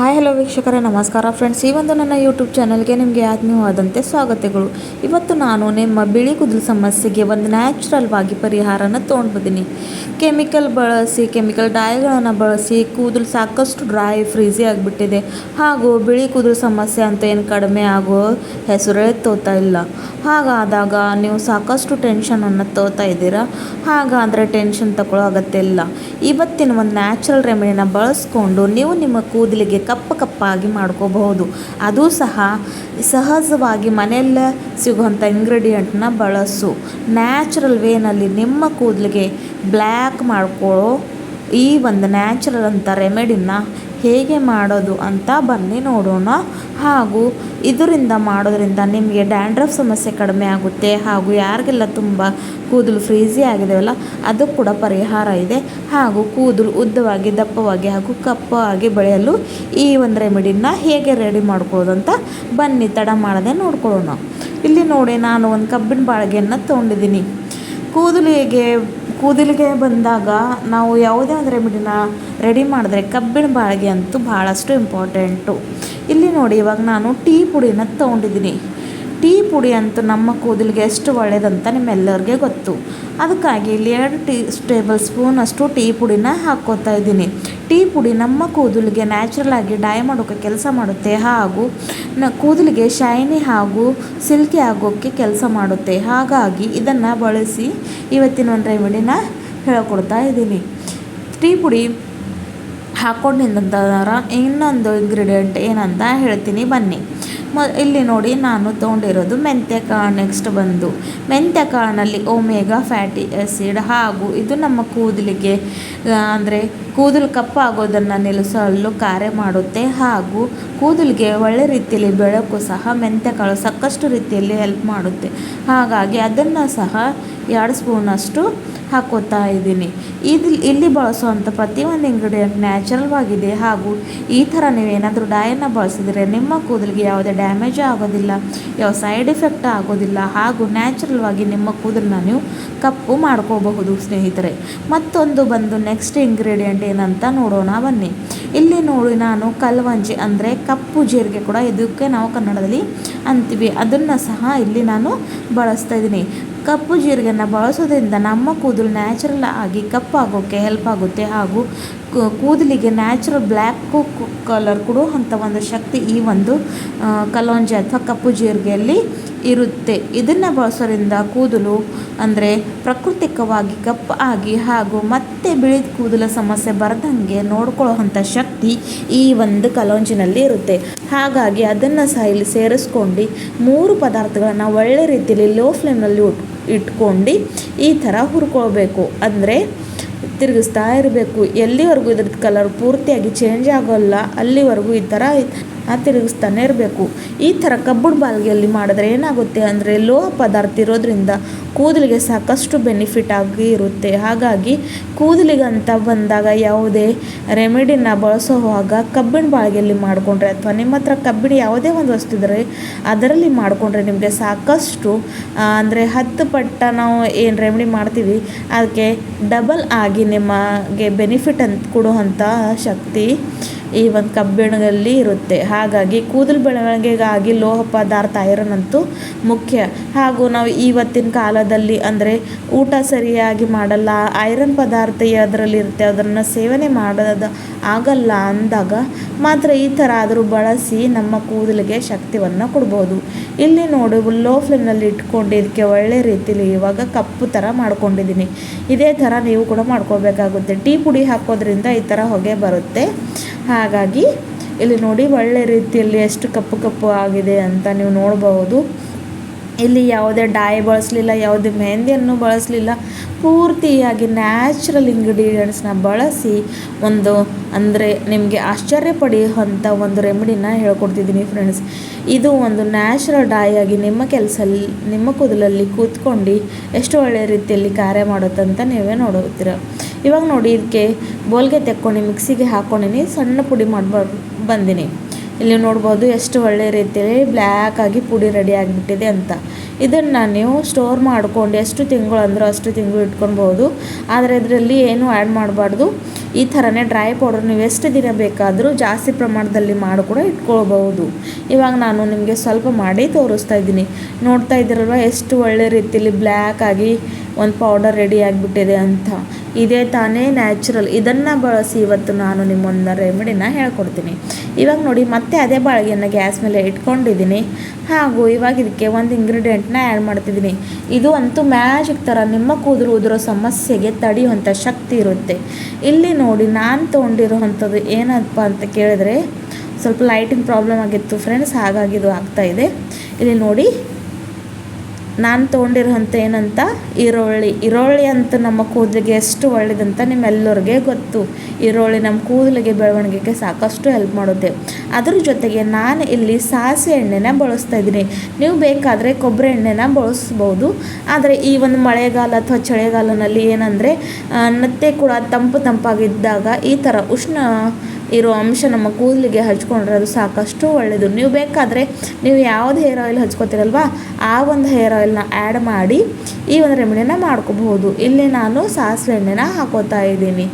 Hi, hello ವೀಕ್ಷಕರೇ, ನಮಸ್ಕಾರ friends ಈ ಒಂದು ನನ್ನ ಯೂಟ್ಯೂಬ್ ಚಾನಲ್ಗೆ ನಿಮಗೆ ಆತ್ಮೀಯವಾದಂತೆ ಸ್ವಾಗತಗಳು. ಇವತ್ತು ನಾನು ನಿಮ್ಮ ಬಿಳಿ ಕೂದಲು ಸಮಸ್ಯೆಗೆ ಒಂದು ನ್ಯಾಚುರಲ್ವಾಗಿ ಪರಿಹಾರನ ತೊಗೊಂಡು ಬಂದೀನಿ. ಕೆಮಿಕಲ್ ಬಳಸಿ ಕೆಮಿಕಲ್ ಡೈಗಳನ್ನು ಬಳಸಿ, ಕೂದಲು ಸಾಕಷ್ಟು ಡ್ರೈ ಫ್ರೀಸಿ ಆಗಿಬಿಟ್ಟಿದೆ. ಹಾಗೂ ಬಿಳಿ ಕೂದಲು ಸಮಸ್ಯೆ ಅಂತ ಏನು ಕಡಿಮೆ ಆಗೋ ಹೆಸರೇ ತೋತಾ ಇಲ್ಲ. ಹಾಗಾದಾಗ ನೀವು ಸಾಕಷ್ಟು ಟೆನ್ಷನನ್ನು ತೋತಾ ಇದ್ದೀರಾ? ಹಾಗಾದರೆ ಟೆನ್ಷನ್ ತಗೊಳ್ಳೋ ಅಗತ್ಯ ಇಲ್ಲ. ಇವತ್ತಿನ ಒಂದು ನ್ಯಾಚುರಲ್ ರೆಮಿಡಿನ ಬಳಸ್ಕೊಂಡು ನೀವು ನಿಮ್ಮ ಕೂದಲಿಗೆ ಕಪ್ಪು ಕಪ್ಪಾಗಿ ಮಾಡ್ಕೋಬಹುದು. ಅದು ಸಹ ಸಹಜವಾಗಿ ಮನೆಯಲ್ಲೇ ಸಿಗುವಂಥ ಇಂಗ್ರೀಡಿಯೆಂಟ್ನ ಬಳಸು. ನ್ಯಾಚುರಲ್ ವೇನಲ್ಲಿ ನಿಮ್ಮ ಕೂದಲಿಗೆ ಬ್ಲ್ಯಾಕ್ ಮಾಡ್ಕೊಳ್ಳೋ ಈ ಒಂದು ನ್ಯಾಚುರಲ್ ಅಂತ ರೆಮಿಡಿನ ಹೇಗೆ ಮಾಡೋದು ಅಂತ ಬನ್ನಿ ನೋಡೋಣ. ಹಾಗೂ ಇದರಿಂದ ಮಾಡೋದರಿಂದ ನಿಮಗೆ ಡ್ಯಾಂಡ್ರಫ್ ಸಮಸ್ಯೆ ಕಡಿಮೆ ಆಗುತ್ತೆ ಹಾಗೂ ಯಾರಿಗೆಲ್ಲ ತುಂಬ ಕೂದಲು ಫ್ರೀಸಿ ಆಗಿದೆಯಲ್ಲ ಅದು ಕೂಡ ಪರಿಹಾರ ಇದೆ. ಹಾಗೂ ಕೂದಲು ಉದ್ದವಾಗಿ, ದಪ್ಪವಾಗಿ ಹಾಗೂ ಕಪ್ಪಾಗಿ ಬೆಳೆಯಲು ಈ ಒಂದು ರೆಮಿಡಿನ ಹೇಗೆ ರೆಡಿ ಮಾಡ್ಕೊಳ್ಳೋದು ಅಂತ ಬನ್ನಿ ತಡ ಮಾಡದೆ ನೋಡ್ಕೊಳ್ಳೋಣ. ಇಲ್ಲಿ ನೋಡಿ ನಾನು ಒಂದು ಕಬ್ಬಿನ ಬಾಳಿಗೆಯನ್ನು ತೊಗೊಂಡಿದ್ದೀನಿ. ಕೂದಲಿಗೆ ಕೂದಲಿಗೆ ಬಂದಾಗ ನಾವು ಯಾವುದೇ ಒಂದು ರೆಮಿಡಿನ ರೆಡಿ ಮಾಡಿದ್ರೆ ಕಬ್ಬಿಣ ಬಾಳಿಗೆ ಅಂತೂ ಭಾಳಷ್ಟು ಇಂಪಾರ್ಟೆಂಟು ಇಲ್ಲಿ ನೋಡಿ ಇವಾಗ ನಾನು ಟೀ ಪುಡಿನ ತೊಗೊಂಡಿದ್ದೀನಿ. ಟೀ ಪುಡಿ ಅಂತೂ ನಮ್ಮ ಕೂದಲಿಗೆ ಎಷ್ಟು ಒಳ್ಳೆಯದಂತ ನಿಮ್ಮೆಲ್ಲರಿಗೆ ಗೊತ್ತು. ಅದಕ್ಕಾಗಿ ಇಲ್ಲಿ ಎರಡು ಟೀ ಟೇಬಲ್ ಸ್ಪೂನ್ ಅಷ್ಟು ಟೀ ಪುಡಿನ ಹಾಕ್ಕೋತಾ ಇದ್ದೀನಿ. ಟೀ ಪುಡಿ ನಮ್ಮ ಕೂದಲಿಗೆ ನ್ಯಾಚುರಲ್ ಆಗಿ ಡೈ ಮಾಡೋಕ್ಕೆ ಕೆಲಸ ಮಾಡುತ್ತೆ ಹಾಗೂ ನ ಕೂದಲಿಗೆ ಶೈನಿ ಹಾಗೂ ಸಿಲ್ಕಿ ಆಗೋಕ್ಕೆ ಕೆಲಸ ಮಾಡುತ್ತೆ. ಹಾಗಾಗಿ ಇದನ್ನು ಬಳಸಿ ಇವತ್ತಿನ ಒಂದು ರೆಮಿಡಿನ ಹೇಳ್ಕೊಡ್ತಾ ಇದ್ದೀನಿ. ಟೀ ಪುಡಿ ಹಾಕ್ಕೊಂಡಿದ್ದಂತರ ಇನ್ನೊಂದು ಇಂಗ್ರೀಡಿಯೆಂಟ್ ಏನಂತ ಹೇಳ್ತೀನಿ. ಬನ್ನಿ. ಮ, ಇಲ್ಲಿ ನೋಡಿ ನಾನು ತೊಗೊಂಡಿರೋದು ಮೆಂತ್ಯ ಕಾಳು ನೆಕ್ಸ್ಟ್ ಬಂದು. ಮೆಂತ್ಯ ಕಾಳಿನಲ್ಲಿ ಒಮೆಗಾ ಫ್ಯಾಟಿ ಆ್ಯಸಿಡ್ ಹಾಗೂ ಇದು ನಮ್ಮ ಕೂದಲಿಗೆ ಅಂದರೆ ಕೂದಲು ಕಪ್ಪಾಗೋದನ್ನು ನಿಲ್ಲಿಸಲು ಕಾರ್ಯ ಮಾಡುತ್ತೆ ಹಾಗೂ ಕೂದಲಿಗೆ ಒಳ್ಳೆ ರೀತಿಯಲ್ಲಿ ಬೆಳಕು ಸಹ ಮೆಂತ್ಯ ಕಾಳು ಸಾಕಷ್ಟು ರೀತಿಯಲ್ಲಿ ಹೆಲ್ಪ್ ಮಾಡುತ್ತೆ. ಹಾಗಾಗಿ ಅದನ್ನು ಸಹ ಎರಡು ಸ್ಪೂನಷ್ಟು ಹಾಕೋತಾ ಇದ್ದೀನಿ. ಇದು ಇಲ್ಲಿ ಬಳಸುವಂಥ ಪ್ರತಿಯೊಂದು ಇಂಗ್ರೀಡಿಯೆಂಟ್ ನ್ಯಾಚುರಲ್ವಾಗಿದೆ ಹಾಗೂ ಈ ಥರ ನೀವೇನಾದರೂ ಡಾಯನ್ನು ಬಳಸಿದರೆ ನಿಮ್ಮ ಕೂದಲಿಗೆ ಯಾವುದೇ ಡ್ಯಾಮೇಜ್ ಆಗೋದಿಲ್ಲ, ಯಾವ ಸೈಡ್ ಎಫೆಕ್ಟ್ ಆಗೋದಿಲ್ಲ, ಹಾಗೂ ನ್ಯಾಚುರಲ್ವಾಗಿ ನಿಮ್ಮ ಕೂದಲನ್ನ ನೀವು ಕಪ್ಪು ಮಾಡ್ಕೋಬಹುದು ಸ್ನೇಹಿತರೆ. ಮತ್ತೊಂದು ಬಂದು ನೆಕ್ಸ್ಟ್ ಇಂಗ್ರೀಡಿಯೆಂಟ್ ಏನಂತ ನೋಡೋಣ ಬನ್ನಿ. ಇಲ್ಲಿ ನೋಡಿ ನಾನು ಕಲ್ವಂಜಿ ಅಂದರೆ ಕಪ್ಪು ಜೀರಿಗೆ ಕೂಡ ಇದಕ್ಕೆ ನಾವು ಕನ್ನಡದಲ್ಲಿ ಅಂತೀವಿ. ಅದನ್ನು ಸಹ ಇಲ್ಲಿ ನಾನು ಬಳಸ್ತಾ ಇದ್ದೀನಿ. ಕಪ್ಪು ಜೀರಿಗೆನ ಬಳಸೋದ್ರಿಂದ ನಮ್ಮ ಕೂದಲು ನ್ಯಾಚುರಲ್ ಆಗಿ ಕಪ್ಪಾಗೋಕ್ಕೆ ಹೆಲ್ಪ್ ಆಗುತ್ತೆ ಹಾಗೂ ಕೂದಲಿಗೆ ನ್ಯಾಚುರಲ್ ಬ್ಲ್ಯಾಕ್ ಕಲರ್ ಕೊಡುವಂಥ ಒಂದು ಶಕ್ತಿ ಈ ಒಂದು ಕಲೋಂಜಿ ಅಥವಾ ಕಪ್ಪು ಜೀರಿಗೆಯಲ್ಲಿ ಇರುತ್ತೆ. ಇದನ್ನು ಬಳಸೋದ್ರಿಂದ ಕೂದಲು ಅಂದರೆ ಪ್ರಾಕೃತಿಕವಾಗಿ ಕಪ್ಪು ಆಗಿ ಹಾಗೂ ಮತ್ತೆ ಬಿಳಿದ ಕೂದಲ ಸಮಸ್ಯೆ ಬರದಂಗೆ ನೋಡ್ಕೊಳ್ಳೋವಂಥ ಶಕ್ತಿ ಈ ಒಂದು ಕಲೋಂಜಿನಲ್ಲಿ ಇರುತ್ತೆ. ಹಾಗಾಗಿ ಅದನ್ನು ಸಹ ಇಲ್ಲಿ ಸೇರಿಸ್ಕೊಂಡು ಮೂರು ಪದಾರ್ಥಗಳನ್ನು ಒಳ್ಳೆ ರೀತಿಯಲ್ಲಿ ಲೋ ಫ್ಲೇಮ್ನಲ್ಲಿ ಉಟ್ ಇಟ್ಕೊಂಡು ಈ ಥರ ಹುರ್ಕೊಳ್ಬೇಕು. ಅಂದರೆ ತಿರುಗಿಸ್ತಾ ಇರಬೇಕು. ಎಲ್ಲಿವರೆಗೂ ಇದ್ರದ್ದು ಕಲರ್ ಪೂರ್ತಿಯಾಗಿ ಚೇಂಜ್ ಆಗೋಲ್ಲ, ಅಲ್ಲಿವರೆಗೂ ಈ ಥರ ತಿರುಗಿಸ್ತಾನೆ ಇರಬೇಕು. ಈ ಥರ ಕಬ್ಬಿಣ ಬಾಲ್ಗೆಯಲ್ಲಿ ಮಾಡಿದ್ರೆ ಏನಾಗುತ್ತೆ ಅಂದರೆ ಲೋಹ ಪದಾರ್ಥ ಇರೋದ್ರಿಂದ ಕೂದಲಿಗೆ ಸಾಕಷ್ಟು ಬೆನಿಫಿಟ್ ಆಗಿ ಇರುತ್ತೆ. ಹಾಗಾಗಿ ಕೂದಲಿಗಂತ ಬಂದಾಗ ಯಾವುದೇ ರೆಮಿಡಿನ ಬಳಸೋವಾಗ ಕಬ್ಬಿಣ ಬಾಳ್ಗೆಯಲ್ಲಿ ಮಾಡಿಕೊಂಡ್ರೆ ಅಥವಾ ನಿಮ್ಮ ಹತ್ರ ಕಬ್ಬಿಣ ಯಾವುದೇ ಒಂದು ವಸ್ತು ಇದ್ದರೆ ಅದರಲ್ಲಿ ಮಾಡಿಕೊಂಡ್ರೆ ನಿಮಗೆ ಸಾಕಷ್ಟು ಅಂದರೆ ಹತ್ತು ಪಟ್ಟ ನಾವು ಏನು ರೆಮಿಡಿ ಮಾಡ್ತೀವಿ, ಅದಕ್ಕೆ ಡಬಲ್ ಆಗಿ ನಿಮಗೆ ಬೆನಿಫಿಟ್ ಅಂತ ಕೊಡುವಂಥ ಶಕ್ತಿ ಈ ಒಂದು ಕಬ್ಬಿಣದಲ್ಲಿ ಇರುತ್ತೆ. ಹಾಗಾಗಿ ಕೂದಲು ಬೆಳವಣಿಗೆಗಾಗಿ ಲೋಹ ಪದಾರ್ಥ ಐರನ್ ಅಂತೂ ಮುಖ್ಯ. ಹಾಗೂ ನಾವು ಇವತ್ತಿನ ಕಾಲದಲ್ಲಿ ಅಂದರೆ ಊಟ ಸರಿಯಾಗಿ ಮಾಡಲ್ಲ, ಐರನ್ ಪದಾರ್ಥ ಅದರಲ್ಲಿ ಇರುತ್ತೆ ಅದನ್ನು ಸೇವನೆ ಮಾಡೋದು ಆಗಲ್ಲ ಅಂದಾಗ ಮಾತ್ರ ಈ ಥರ ಆದರೂ ಬಳಸಿ ನಮ್ಮ ಕೂದಲಿಗೆ ಶಕ್ತಿಯನ್ನು ಕೊಡ್ಬೋದು. ಇಲ್ಲಿ ನೋಡಿ ಲೋ ಫ್ಲೇಮ್ನಲ್ಲಿ ಇಟ್ಕೊಂಡು ಇದಕ್ಕೆ ಒಳ್ಳೆ ರೀತಿಲಿ ಇವಾಗ ಕಪ್ಪು ಥರ ಮಾಡ್ಕೊಂಡಿದ್ದೀನಿ. ಇದೇ ಥರ ನೀವು ಕೂಡ ಮಾಡ್ಕೋಬೇಕಾಗುತ್ತೆ ಟೀ ಪುಡಿ ಹಾಕೋದ್ರಿಂದ ಈ ಥರ ಹೊಗೆ ಬರುತ್ತೆ. ಹಾಗಾಗಿ ಇಲ್ಲಿ ನೋಡಿ ಒಳ್ಳೆ ರೀತಿಯಲ್ಲಿ ಎಷ್ಟು ಕಪ್ಪು ಕಪ್ಪು ಆಗಿದೆ ಅಂತ ನೀವು ನೋಡಬಹುದು. ಇಲ್ಲಿ ಯಾವುದೇ ಡಾಯ್ ಬಳಸಲಿಲ್ಲ, ಯಾವುದೇ ಮೆಹಂದಿಯನ್ನು ಬಳಸಲಿಲ್ಲ, ಪೂರ್ತಿಯಾಗಿ ನ್ಯಾಚುರಲ್ ಇಂಗ್ರೀಡಿಯೆಂಟ್ಸ್ನ ಬಳಸಿ ಒಂದು ಅಂದರೆ ನಿಮಗೆ ಆಶ್ಚರ್ಯ ಪಡೆಯುವಂಥ ಒಂದು ರೆಮಿಡಿನ ಹೇಳ್ಕೊಡ್ತಿದ್ದೀನಿ ಫ್ರೆಂಡ್ಸ್ ಇದು ಒಂದು ನ್ಯಾಚುರಲ್ ಡೈ ಆಗಿ ನಿಮ್ಮ ಕೆಲಸಲ್ಲಿ ನಿಮ್ಮ ಕೂದಲಲ್ಲಿ ಕೂತ್ಕೊಂಡು ಎಷ್ಟು ಒಳ್ಳೆಯ ರೀತಿಯಲ್ಲಿ ಕಾರ್ಯ ಮಾಡುತ್ತಂತ ನೀವೇ ನೋಡುತ್ತೀರ. ಇವಾಗ ನೋಡಿ ಇದಕ್ಕೆ ಬೋಲ್ಗೆ ತೆಕ್ಕೊಂಡು ಮಿಕ್ಸಿಗೆ ಹಾಕ್ಕೊಂಡಿನಿ ಸಣ್ಣ ಪುಡಿ ಮಾಡ್ಬಾರ್ದು, ಬಂದಿನಿ. ಇಲ್ಲಿ ನೋಡ್ಬೋದು ಎಷ್ಟು ಒಳ್ಳೆ ರೀತಿಯಲ್ಲಿ ಬ್ಲ್ಯಾಕ್ ಆಗಿ ಪುಡಿ ರೆಡಿ ಆಗಿಬಿಟ್ಟಿದೆ ಅಂತ. ಇದನ್ನು ನೀವು ಸ್ಟೋರ್ ಮಾಡ್ಕೊಂಡು ಎಷ್ಟು ತಿಂಗಳು ಅಂದರೂ ಅಷ್ಟು ತಿಂಗಳು ಇಟ್ಕೊಳ್ಬೋದು ಆದರೆ ಇದರಲ್ಲಿ ಏನು ಆ್ಯಡ್ ಮಾಡಬಾರ್ದು. ಈ ಥರನೇ ಡ್ರೈ ಪೌಡರ್ ನೀವು ಎಷ್ಟು ದಿನ ಬೇಕಾದರೂ ಜಾಸ್ತಿ ಪ್ರಮಾಣದಲ್ಲಿ ಮಾಡಿ ಕೂಡ ಇಟ್ಕೊಳ್ಬಹುದು. ಇವಾಗ ನಾನು ನಿಮಗೆ ಸ್ವಲ್ಪ ಮಾಡಿ ತೋರಿಸ್ತಾ ಇದ್ದೀನಿ. ನೋಡ್ತಾ ಇದ್ದೀರಲ್ವ ಎಷ್ಟು ಒಳ್ಳೆ ರೀತಿಯಲ್ಲಿ ಬ್ಲ್ಯಾಕ್ ಆಗಿ ಒಂದು ಪೌಡರ್ ರೆಡಿ ಆಗಿಬಿಟ್ಟಿದೆ ಅಂತ. ಇದೇ ತಾನೇ ನ್ಯಾಚುರಲ್ ಇದನ್ನು ಬಳಸಿ ಇವತ್ತು ನಾನು ನಿಮ್ಮೊಂದು ರೆಮಿಡಿನ ಹೇಳ್ಕೊಡ್ತೀನಿ. ಇವಾಗ ನೋಡಿ, ಮತ್ತೆ ಅದೇ ಬಾಳಿಗೆಯನ್ನು ಗ್ಯಾಸ್ ಮೇಲೆ ಇಟ್ಕೊಂಡಿದ್ದೀನಿ. ಹಾಗೂ ಇವಾಗ ಇದಕ್ಕೆ ಒಂದು ಇಂಗ್ರೀಡಿಯೆಂಟ್ನ ಆ್ಯಡ್ ಮಾಡ್ತಿದ್ದೀನಿ. ಇದು ಅಂತೂ ಮ್ಯಾಜಿಕ್ ಥರ ನಿಮ್ಮ ಕೂದಲು ಉದುರೋ ಸಮಸ್ಯೆಗೆ ತಡೆಯುವಂಥ ಶಕ್ತಿ ಇರುತ್ತೆ. ಇಲ್ಲಿ ನೋಡಿ, ನಾನು ತೊಗೊಂಡಿರೋವಂಥದ್ದು ಏನಪ್ಪ ಅಂತ ಕೇಳಿದ್ರೆ, ಸ್ವಲ್ಪ ಲೈಟಿಂಗ್ ಪ್ರಾಬ್ಲಮ್ ಆಗಿತ್ತು ಫ್ರೆಂಡ್ಸ್ ಹಾಗಾಗಿ ಇದು ಆಗ್ತಾಯಿದೆ ಇಲ್ಲಿ ನೋಡಿ ನಾನು ತೊಗೊಂಡಿರೋಂಥ ಏನಂತ? ಈರುಳ್ಳಿ. ಈರುಳ್ಳಿ ಅಂತ ನಮ್ಮ ಕೂದಲಿಗೆ ಎಷ್ಟು ಒಳ್ಳೇದಂತ ನಿಮ್ಮೆಲ್ಲರಿಗೆ ಗೊತ್ತು. ಈರುಳ್ಳಿ ನಮ್ಮ ಕೂದಲಿಗೆ ಬೆಳವಣಿಗೆಗೆ ಸಾಕಷ್ಟು ಹೆಲ್ಪ್ ಮಾಡುತ್ತೆ. ಅದ್ರ ಜೊತೆಗೆ ನಾನು ಇಲ್ಲಿ ಸಾಸಿವೆ ಎಣ್ಣೆನ ಬಳಸ್ತಾ ಇದ್ದೀನಿ. ನೀವು ಬೇಕಾದರೆ ಕೊಬ್ಬರಿ ಎಣ್ಣೆನ ಬಳಸ್ಬೋದು. ಆದರೆ ಈ ಒಂದು ಮಳೆಗಾಲ ಅಥವಾ ಚಳಿಗಾಲದಲ್ಲಿ ಏನಂದರೆ ನತ್ತೆ ಕೂಡ ತಂಪು ತಂಪಾಗಿದ್ದಾಗ ಈ ಥರ ಉಷ್ಣ ಇರೋ ಅಂಶ ನಮ್ಮ ಕೂದಲಿಗೆ ಹಚ್ಕೊಂಡ್ರೆ ಅದು ಸಾಕಷ್ಟು ಒಳ್ಳೆಯದು ನೀವು ಬೇಕಾದರೆ ನೀವು ಯಾವ್ದು ಹೇರ್ ಆಯಿಲ್ ಹಚ್ಕೋತೀರಲ್ವ, ಆ ಒಂದು ಹೇರ್ ಆಯಿಲ್ನ ಆ್ಯಡ್ ಮಾಡಿ ಈ ಒಂದು ರೆಮಿಡಿನ ಮಾಡ್ಕೋಬಹುದು. ಇಲ್ಲಿ ನಾನು ಸಾಸಿವೆ ಎಣ್ಣೆನ ಹಾಕೋತಾ ಇದ್ದೀನಿ.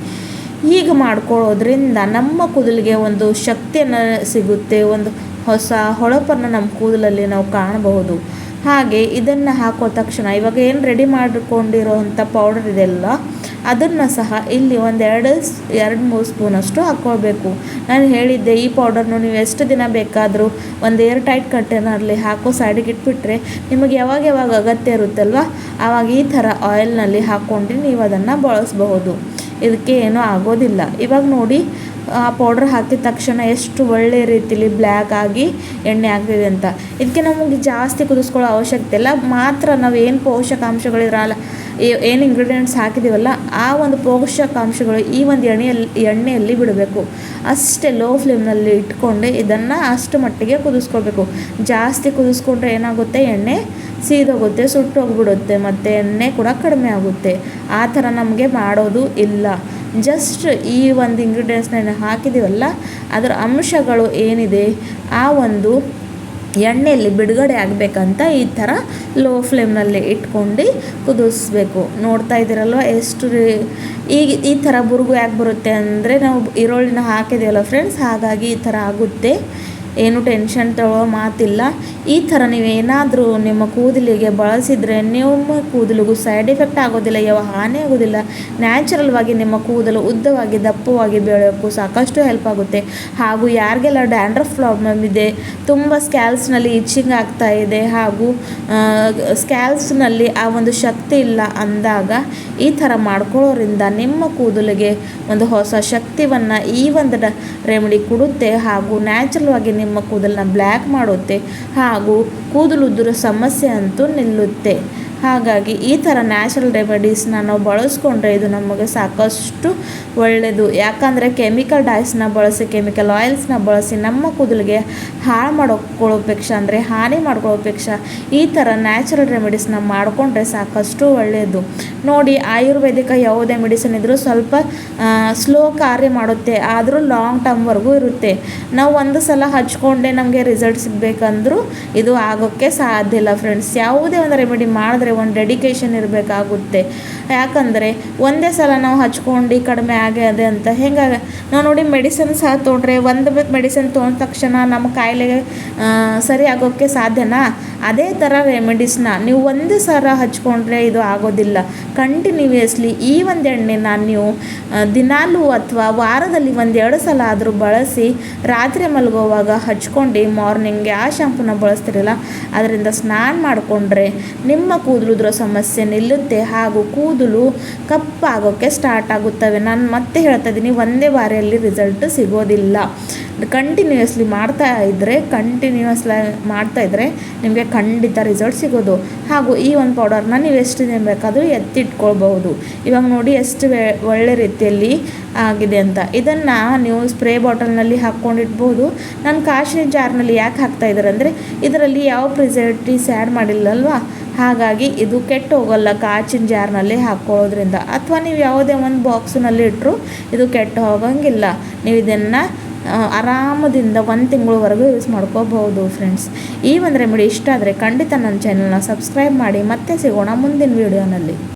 ಈಗ ಮಾಡ್ಕೊಳ್ಳೋದ್ರಿಂದ ನಮ್ಮ ಕೂದಲಿಗೆ ಒಂದು ಶಕ್ತಿಯನ್ನು ಸಿಗುತ್ತೆ, ಒಂದು ಹೊಸ ಹೊಳಪನ್ನು ನಮ್ಮ ಕೂದಲಲ್ಲಿ ನಾವು ಕಾಣಬಹುದು. ಹಾಗೆ ಇದನ್ನು ಹಾಕೋ ತಕ್ಷಣ ಇವಾಗ ಏನು ರೆಡಿ ಮಾಡಿಕೊಂಡಿರೋವಂಥ ಪೌಡರ್ ಇದೆಲ್ಲ ಅದನ್ನು ಸಹ ಇಲ್ಲಿ ಒಂದೆರಡು ಎರಡು ಮೂರು ಸ್ಪೂನಷ್ಟು ಹಾಕ್ಕೊಳ್ಬೇಕು. ನಾನು ಹೇಳಿದ್ದೆ ಈ ಪೌಡರ್ನು ನೀವು ಎಷ್ಟು ದಿನ ಬೇಕಾದರೂ ಒಂದು ಏರ್ ಟೈಟ್ ಕಂಟೈನರ್ಲಿ ಹಾಕೋ ಸೈಡಿಗೆ ಇಟ್ಬಿಟ್ರೆ ನಿಮಗೆ ಯಾವಾಗ ಯಾವಾಗ ಅಗತ್ಯ ಇರುತ್ತಲ್ವ? ಆವಾಗ ಈ ಥರ ಆಯಿಲ್ನಲ್ಲಿ ಹಾಕ್ಕೊಂಡು ನೀವು ಅದನ್ನು ಬಳಸಬಹುದು. ಇದಕ್ಕೆ ಏನೂ ಆಗೋದಿಲ್ಲ. ಇವಾಗ ನೋಡಿ ಆ ಪೌಡ್ರ್ ಹಾಕಿದ ತಕ್ಷಣ ಎಷ್ಟು ಒಳ್ಳೆ ರೀತಿಲಿ ಬ್ಲ್ಯಾಕ್ ಆಗಿ ಎಣ್ಣೆ ಆಗ್ತಿದೆ ಅಂತ. ಇದಕ್ಕೆ ನಮಗೆ ಜಾಸ್ತಿ ಕುದಿಸ್ಕೊಳ್ಳೋ ಅವಶ್ಯಕತೆ ಇಲ್ಲ. ಮಾತ್ರ ನಾವು ಏನು ಪೋಷಕಾಂಶಗಳಿರಲ್ಲ ಏನು ಇಂಗ್ರೀಡಿಯೆಂಟ್ಸ್ ಹಾಕಿದ್ದೀವಲ್ಲ ಆ ಒಂದು ಪೋಷಕಾಂಶಗಳು ಈ ಒಂದು ಎಣ್ಣೆಯಲ್ಲಿ ಎಣ್ಣೆಯಲ್ಲಿ ಬಿಡಬೇಕು. ಅಷ್ಟೇ ಲೋ ಫ್ಲೇಮ್ನಲ್ಲಿ ಇಟ್ಕೊಂಡು ಇದನ್ನು ಅಷ್ಟು ಮಟ್ಟಿಗೆ ಕುದಿಸ್ಕೊಳ್ಬೇಕು. ಜಾಸ್ತಿ ಕುದಿಸ್ಕೊಂಡ್ರೆ ಏನಾಗುತ್ತೆ? ಎಣ್ಣೆ ಸೀದೋಗುತ್ತೆ, ಸುಟ್ಟೋಗ್ಬಿಡುತ್ತೆ, ಮತ್ತು ಎಣ್ಣೆ ಕೂಡ ಕಡಿಮೆ ಆಗುತ್ತೆ. ಆ ಥರ ನಮಗೆ ಮಾಡೋದು ಇಲ್ಲ. ಜಸ್ಟ್ ಈ ಒಂದು ಇಂಗ್ರೀಡಿಯೆಂಟ್ಸ್ನ ಹಾಕಿದ್ದೀವಲ್ಲ ಅದರ ಅಂಶಗಳು ಏನಿದೆ? ಆ ಒಂದು ಎಣ್ಣೆಯಲ್ಲಿ ಬಿಡುಗಡೆ ಆಗಬೇಕಂತ ಈ ಥರ ಲೋ ಫ್ಲೇಮ್ನಲ್ಲಿ ಇಟ್ಕೊಂಡು ಕುದಿಸ್ಬೇಕು. ನೋಡ್ತಾ ಇದ್ದೀರಲ್ವ ಎಷ್ಟು ಈಗ ಈ ಥರ ಬುರುಗು ಯಾಕೆ ಬರುತ್ತೆ ಅಂದರೆ ನಾವು ಈರುಳ್ಳಿನ ಹಾಕಿದ್ದೀವಲ್ಲ ಫ್ರೆಂಡ್ಸ್ ಹಾಗಾಗಿ ಈ ಥರ ಆಗುತ್ತೆ. ಏನು ಟೆನ್ಷನ್ ತಗೊಳ್ಳೋ ಮಾತಿಲ್ಲ. ಈ ಥರ ನೀವೇನಾದರೂ ನಿಮ್ಮ ಕೂದಲಿಗೆ ಬಳಸಿದರೆ ನಿಮ್ಮ ಕೂದಲಿಗೂ ಸೈಡ್ ಎಫೆಕ್ಟ್ ಆಗೋದಿಲ್ಲ, ಯಾವ ಹಾನಿ ಆಗೋದಿಲ್ಲ. ನ್ಯಾಚುರಲ್ವಾಗಿ ನಿಮ್ಮ ಕೂದಲು ಉದ್ದವಾಗಿ, ದಪ್ಪವಾಗಿ ಬೆಳೆಯೋಕ್ಕೂ ಸಾಕಷ್ಟು ಹೆಲ್ಪ್ ಆಗುತ್ತೆ. ಹಾಗೂ ಯಾರಿಗೆಲ್ಲ ಡ್ಯಾಂಡ್ರಫ್ ಪ್ರಾಬ್ಲಮ್ ಇದೆ, ತುಂಬ ಸ್ಕ್ಯಾಲ್ಸ್ನಲ್ಲಿ ಇಚ್ಚಿಂಗ್ ಆಗ್ತಾ ಇದೆ ಹಾಗೂ ಸ್ಕ್ಯಾಲ್ಸ್ನಲ್ಲಿ ಆ ಒಂದು ಶಕ್ತಿ ಇಲ್ಲ ಅಂದಾಗ, ಈ ಥರ ಮಾಡ್ಕೊಳ್ಳೋರಿಂದ ನಿಮ್ಮ ಕೂದಲಿಗೆ ಒಂದು ಹೊಸ ಶಕ್ತಿವನ್ನು ಈ ಒಂದು ರೆಮಿಡಿ ಕೊಡುತ್ತೆ. ಹಾಗೂ ನ್ಯಾಚುರಲ್ವಾಗಿ ನಿಮ್ಮ ಕೂದಲನ್ನ ಬ್ಲ್ಯಾಕ್ ಮಾಡುತ್ತೆ ಹಾಗೂ ಕೂದಲು ಉದುರೋ ಸಮಸ್ಯೆ ಅಂತೂ ನಿಲ್ಲುತ್ತೆ. ಹಾಗಾಗಿ ಈ ಥರ ನ್ಯಾಚುರಲ್ ರೆಮಿಡೀಸ್ನ ನಾವು ಬಳಸ್ಕೊಂಡ್ರೆ ಇದು ನಮಗೆ ಸಾಕಷ್ಟು ಒಳ್ಳೆಯದು. ಯಾಕಂದರೆ ಕೆಮಿಕಲ್ ಡೈಸ್ನ ಬಳಸಿ, ಕೆಮಿಕಲ್ ಆಯಿಲ್ಸ್ನ ಬಳಸಿ ನಮ್ಮ ಕೂದಲಿಗೆ ಹಾಳು ಮಾಡ್ಕೊಳ್ಳೋಪೇಕ್ಷ ಅಂದರೆ ಹಾನಿ ಮಾಡ್ಕೊಳ್ಳೋಪೇಕ್ಷ ಈ ಥರ ನ್ಯಾಚುರಲ್ ರೆಮಿಡೀಸ್ನ ಮಾಡಿಕೊಂಡ್ರೆ ಸಾಕಷ್ಟು ಒಳ್ಳೆಯದು. ನೋಡಿ, ಆಯುರ್ವೇದಿಕ ಯಾವುದೇ ಮೆಡಿಸಿನ್ ಇದ್ದರೂ ಸ್ವಲ್ಪ ಸ್ಲೋ ಕಾರ್ಯ ಮಾಡುತ್ತೆ, ಆದರೂ ಲಾಂಗ್ ಟರ್ಮ್ವರೆಗೂ ಇರುತ್ತೆ. ನಾವು ಒಂದು ಸಲ ಹಚ್ಕೊಂಡೆ ನಮಗೆ ರಿಸಲ್ಟ್ ಸಿಗಬೇಕಂದ್ರೂ ಇದು ಆಗೋಕ್ಕೆ ಸಾಧ್ಯ ಇಲ್ಲ ಫ್ರೆಂಡ್ಸ್. ಯಾವುದೇ ಒಂದು ರೆಮಿಡಿ ಮಾಡಿದ್ರೆ ಒಂದು ಡೆಡಿಕೇಶನ್ ಇರಬೇಕಾಗುತ್ತೆ. ಯಾಕಂದರೆ ಒಂದೇ ಸಲ ನಾವು ಹಚ್ಕೊಂಡು ಕಡಿಮೆ ಆಗ್ಯದೆ ಅಂತ. ಹೆಂಗಾಗ ನಾವು ನೋಡಿ ಮೆಡಿಸಿನ್ ಸಹ ತೊಗೊಂಡ್ರೆ ಒಂದು ಮೆಡಿಸಿನ್ ತೊಗೊಂಡ ತಕ್ಷಣ ನಮ್ಮ ಕಾಯಿಲೆಗೆ ಸರಿ ಆಗೋಕ್ಕೆ ಸಾಧ್ಯನಾ? ಅದೇ ಥರ ರೆಮಿಡೀಸ್ನ ನೀವು ಒಂದು ಸಲ ಹಚ್ಕೊಂಡ್ರೆ ಇದು ಆಗೋದಿಲ್ಲ. ಕಂಟಿನ್ಯೂಯಸ್ಲಿ ಈ ಒಂದು ಎಣ್ಣೆನ ನೀವು ದಿನಾಲೂ ಅಥವಾ ವಾರದಲ್ಲಿ ಒಂದೆರಡು ಸಲ ಆದರೂ ಬಳಸಿ ರಾತ್ರಿ ಮಲಗುವಾಗ ಹಚ್ಕೊಂಡು ಮಾರ್ನಿಂಗ್ ಆ ಶಾಂಪೂನ ಬಳಸ್ತಿರಲ್ಲ, ಅದರಿಂದ ಸ್ನಾನ ಮಾಡಿಕೊಂಡ್ರೆ ನಿಮ್ಮ ಕೂದಲುದ್ರ ಸಮಸ್ಯೆ ನಿಲ್ಲುತ್ತೆ ಹಾಗೂ ಕೂದಲು ಕಪ್ಪಾಗೋಕ್ಕೆ ಸ್ಟಾರ್ಟ್ ಆಗುತ್ತವೆ. ನಾನು ಮತ್ತೆ ಹೇಳ್ತಾ ಇದ್ದೀನಿ, ಒಂದೇ ಬಾರಿಯಲ್ಲಿ ರಿಸಲ್ಟ್ ಸಿಗೋದಿಲ್ಲ. ಕಂಟಿನ್ಯೂಯಸ್ಲಿ ಮಾಡ್ತಾ ಇದ್ದರೆ ಕಂಟಿನ್ಯೂಯಸ್ಲ ಮಾಡ್ತಾ ಇದ್ದರೆ ನಿಮಗೆ ಖಂಡಿತ ರಿಸಲ್ಟ್ ಸಿಗೋದು. ಹಾಗೂ ಈ ಒಂದು ಪೌಡರ್ನ ನೀವು ಎಷ್ಟು ದಿನ ಬೇಕಾದರೂ ಎತ್ತಿಟ್ಕೊಳ್ಬಹುದು. ಇವಾಗ ನೋಡಿ ಎಷ್ಟು ಒಳ್ಳೆ ರೀತಿಯಲ್ಲಿ ಆಗಿದೆ ಅಂತ. ಇದನ್ನು ನೀವು ಸ್ಪ್ರೇ ಬಾಟಲ್ನಲ್ಲಿ ಹಾಕ್ಕೊಂಡಿಡ್ಬೋದು ನಾನು ಕಾಶಿ ಜಾರ್ನಲ್ಲಿ ಯಾಕೆ ಹಾಕ್ತಾ ಇದ್ದಾರೆ ಅಂದರೆ, ಇದರಲ್ಲಿ ಯಾವ ಪ್ರಿಸರ್ವೇಟಿವ್ಸ್ ಆ್ಯಡ್ ಮಾಡಿಲ್ಲಲ್ವಾ? ಹಾಗಾಗಿ ಇದು ಕೆಟ್ಟು ಹೋಗಲ್ಲ ಕಾಚಿನ ಜಾರ್ನಲ್ಲಿ ಹಾಕ್ಕೊಳ್ಳೋದ್ರಿಂದ. ಅಥವಾ ನೀವು ಯಾವುದೇ ಒಂದು ಬಾಕ್ಸಿನಲ್ಲಿ ಇಟ್ಟರು ಇದು ಕೆಟ್ಟು ಹೋಗೋಂಗಿಲ್ಲ. ನೀವು ಇದನ್ನು ಆರಾಮದಿಂದ ಒಂದು ತಿಂಗಳವರೆಗೂ ಯೂಸ್ ಮಾಡ್ಕೋಬಹುದು ಫ್ರೆಂಡ್ಸ್. ಈ ಒಂದು ರೆಮಿಡಿ ಇಷ್ಟ ಆದರೆ ಖಂಡಿತ ನನ್ನ ಚಾನಲ್ನ ಸಬ್ಸ್ಕ್ರೈಬ್ ಮಾಡಿ ಮತ್ತೆ ಸಿಗೋಣ ಮುಂದಿನ ವೀಡಿಯೋನಲ್ಲಿ